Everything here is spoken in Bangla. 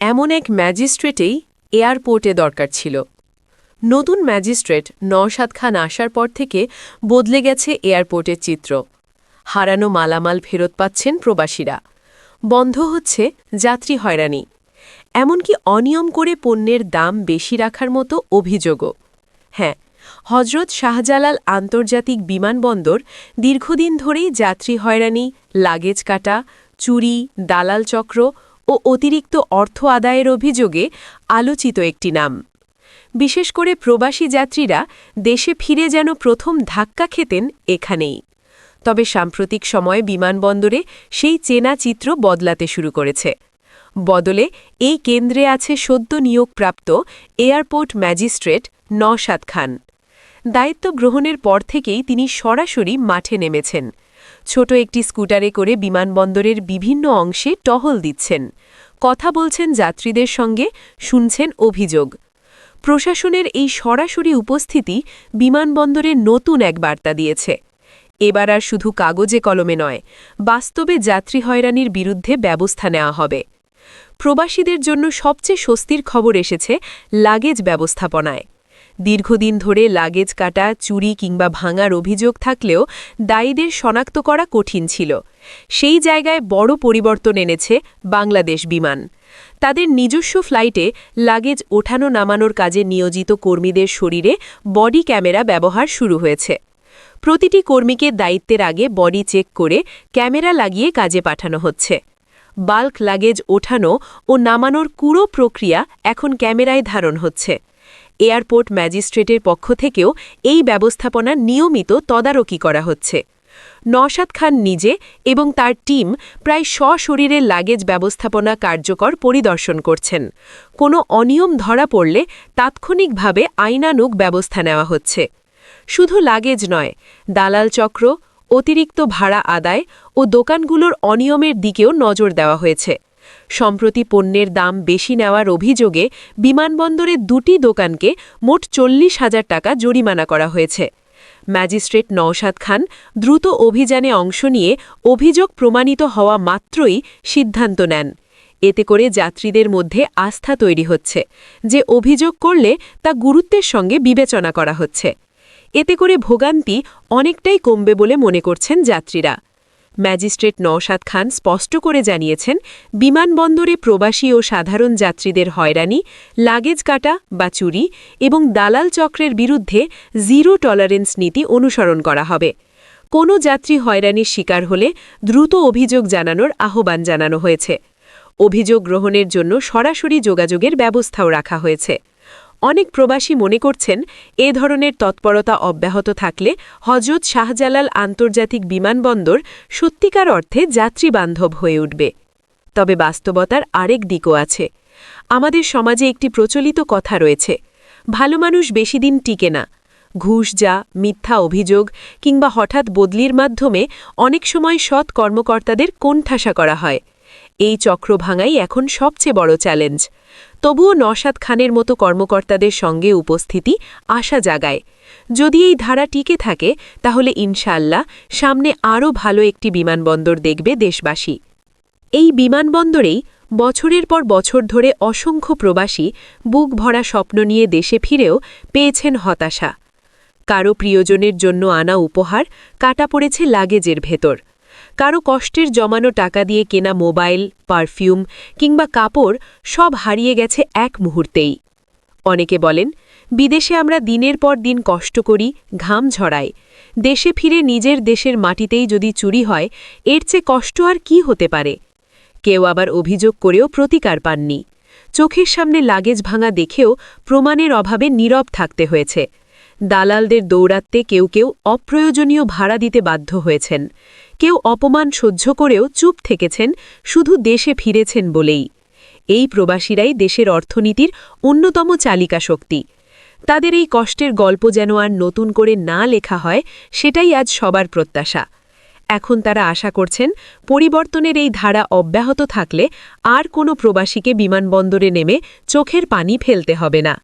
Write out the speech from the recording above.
এমন এক ম্যাজিস্ট্রেটেই এয়ারপোর্টে দরকার ছিল। নতুন ম্যাজিস্ট্রেট নওশাদ খান আসার পর থেকে বদলে গেছে এয়ারপোর্টের চিত্র। হারানো মালামাল ফেরত পাচ্ছেন প্রবাসীরা। বন্ধ হচ্ছে যাত্রী হয়রানি। এমনকি অনিয়ম করে পণ্যের দাম বেশি রাখার মতো অভিযোগও। হ্যাঁ হজরত শাহজালাল আন্তর্জাতিক বিমানবন্দর দীর্ঘদিন ধরেই যাত্রী হয়রানি, লাগেজ কাটা, চুরি, দালাল চক্র ও অতিরিক্ত অর্থ আদায়ের অভিযোগে আলোচিত একটি নাম। বিশেষ করে প্রবাসী যাত্রীরা দেশে ফিরে যেন প্রথম ধাক্কা খেতেন এখানেই। তবে সাম্প্রতিক সময়ে বিমানবন্দরে সেই চেনা চিত্র বদলাতে শুরু করেছে। বদলে এই কেন্দ্রে আছে সদ্য নিয়োগপ্রাপ্ত এয়ারপোর্ট ম্যাজিস্ট্রেট নওশাদ খান। দায়িত্ব গ্রহণের পর থেকেই তিনি সরাসরি মাঠে নেমেছেন। ছোট একটি স্কুটারে করে বিমানবন্দরের বিভিন্ন অংশে টহল দিচ্ছেন। কথা বলছেন যাত্রীদের সঙ্গে, শুনছেন অভিযোগ। প্রশাসনের এই সরাসরি উপস্থিতি বিমানবন্দরে নতুন এক বার্তা দিয়েছে। এবার আর শুধু কাগজে কলমে নয়, বাস্তবে যাত্রী হয়রানির বিরুদ্ধে ব্যবস্থা নেওয়া হবে। প্রবাসীদের জন্য সবচেয়ে স্বস্তির খবর এসেছে লাগেজ ব্যবস্থাপনায়। দীর্ঘদিন ধরে লাগেজ কাটা, চুরি কিংবা ভাঙার অভিযোগ থাকলেও দায়ীদের শনাক্ত করা কঠিন ছিল। সেই জায়গায় বড় পরিবর্তন এনেছে বাংলাদেশ বিমান। তাদের নিজস্ব ফ্লাইটে লাগেজ ওঠানো নামানোর কাজে নিয়োজিত কর্মীদের শরীরে বডি ক্যামেরা ব্যবহার শুরু হয়েছে। প্রতিটি কর্মীকে দায়িত্বের আগে বডি চেক করে ক্যামেরা লাগিয়ে কাজে পাঠানো হচ্ছে। বাল্ক লাগেজ ওঠানো ও নামানোর পুরো প্রক্রিয়া এখন ক্যামেরায় ধারণ হচ্ছে। এয়ারপোর্ট ম্যাজিস্ট্রেটের পক্ষ থেকেও এই ব্যবস্থাপনা নিয়মিত তদারকি করা হচ্ছে। নওশাদ খান নিজে এবং তার টিম প্রায় সশরীরে লাগেজ ব্যবস্থাপনা কার্যকর পরিদর্শন করছেন। কোনো অনিয়ম ধরা পড়লে তাৎক্ষণিকভাবে আইনানুগ ব্যবস্থা নেওয়া হচ্ছে। শুধু লাগেজ নয়, দালাল চক্র, অতিরিক্ত ভাড়া আদায় ও দোকানগুলোর অনিয়মের দিকেও নজর দেওয়া হয়েছে। সম্প্রতি পণ্যের দাম বেশি নেওয়ার অভিযোগে বিমানবন্দরে দুটি দোকানকে মোট চল্লিশ হাজার টাকা জরিমানা করা হয়েছে। ম্যাজিস্ট্রেট নওশাদ খান দ্রুত অভিযানে অংশ নিয়ে অভিযোগ প্রমাণিত হওয়া মাত্রই সিদ্ধান্ত নেন। এতে করে যাত্রীদের মধ্যে আস্থা তৈরি হচ্ছে যে অভিযোগ করলে তা গুরুত্বের সঙ্গে বিবেচনা করা হচ্ছে। এতে করে ভোগান্তি অনেকটাই কমবে বলে মনে করছেন যাত্রীরা। ম্যাজিস্ট্রেট নওশাদ খান স্পষ্ট করে জানিয়েছেন, বিমানবন্দরে প্রবাসী ও সাধারণ যাত্রীদের হয়রানি, লাগেজ কাটা বা চুরি এবং দালাল চক্রের বিরুদ্ধে জিরো টলারেন্স নীতি অনুসরণ করা হবে। কোনো যাত্রী হয়রানির শিকার হলে দ্রুত অভিযোগ জানানোর আহ্বান জানানো হয়েছে। অভিযোগ গ্রহণের জন্য সরাসরি যোগাযোগের ব্যবস্থাও রাখা হয়েছে। অনেক প্রবাসী মনে করছেন এ ধরনের তৎপরতা অব্যাহত থাকলে হজরত শাহজালাল আন্তর্জাতিক বিমানবন্দর সত্যিকার অর্থে যাত্রীবান্ধব হয়ে উঠবে। তবে বাস্তবতার আরেক দিকও আছে। আমাদের সমাজে একটি প্রচলিত কথা রয়েছে, ভালো মানুষ বেশি দিন টিকে না। ঘুষ যা, মিথ্যা অভিযোগ কিংবা হঠাৎ বদলির মাধ্যমে অনেক সময় সৎ কর্মকর্তাদের কোণঠাসা করা হয়। এই চক্র ভাঙাই এখন সবচেয়ে বড় চ্যালেঞ্জ। তবুও নওশাদ খানের মতো কর্মকর্তাদের সঙ্গে উপস্থিতি আশা জাগায়। যদি এই ধারা টিকে থাকে, তাহলে ইনশাল্লাহ সামনে আরও ভালো একটি বিমানবন্দর দেখবে দেশবাসী। এই বিমানবন্দরেই বছরের পর বছর ধরে অসংখ্য প্রবাসী বুক ভরা স্বপ্ন নিয়ে দেশে ফিরেও পেয়েছেন হতাশা। কারও প্রিয়জনের জন্য আনা উপহার কাটা পড়েছে লাগেজের ভেতর। কারও কষ্টের জমানো টাকা দিয়ে কেনা মোবাইল, পারফিউম কিংবা কাপড় সব হারিয়ে গেছে এক মুহূর্তেই। অনেকে বলেন, বিদেশে আমরা দিনের পর দিন কষ্ট করি, ঘাম ঝরাই। দেশে ফিরে নিজের দেশের মাটিতেই যদি চুরি হয়, এর চেয়ে কষ্ট আর কি হতে পারে? কেউ আবার অভিযোগ করেও প্রতিকার পাননি। চোখের সামনে লাগেজ ভাঙা দেখেও প্রমাণের অভাবে নীরব থাকতে হয়েছে। দালালদের দৌড়াত্তে কেউ কেউ অপ্রয়োজনীয় ভাড়া দিতে বাধ্য হয়েছেন। কেউ অপমান সহ্য করেও চুপ থেকেছেন, শুধু দেশে ফিরেছেন বলেই। এই প্রবাসীরাই দেশের অর্থনীতির অন্যতম চালিকা শক্তি। তাদের এই কষ্টের গল্প যেন আর নতুন করে না লেখা হয়, সেটাই আজ সবার প্রত্যাশা। এখন তারা আশা করছেন, পরিবর্তনের এই ধারা অব্যাহত থাকলে আর কোনো প্রবাসীকে বিমানবন্দরে নেমে চোখের পানি ফেলতে হবে না।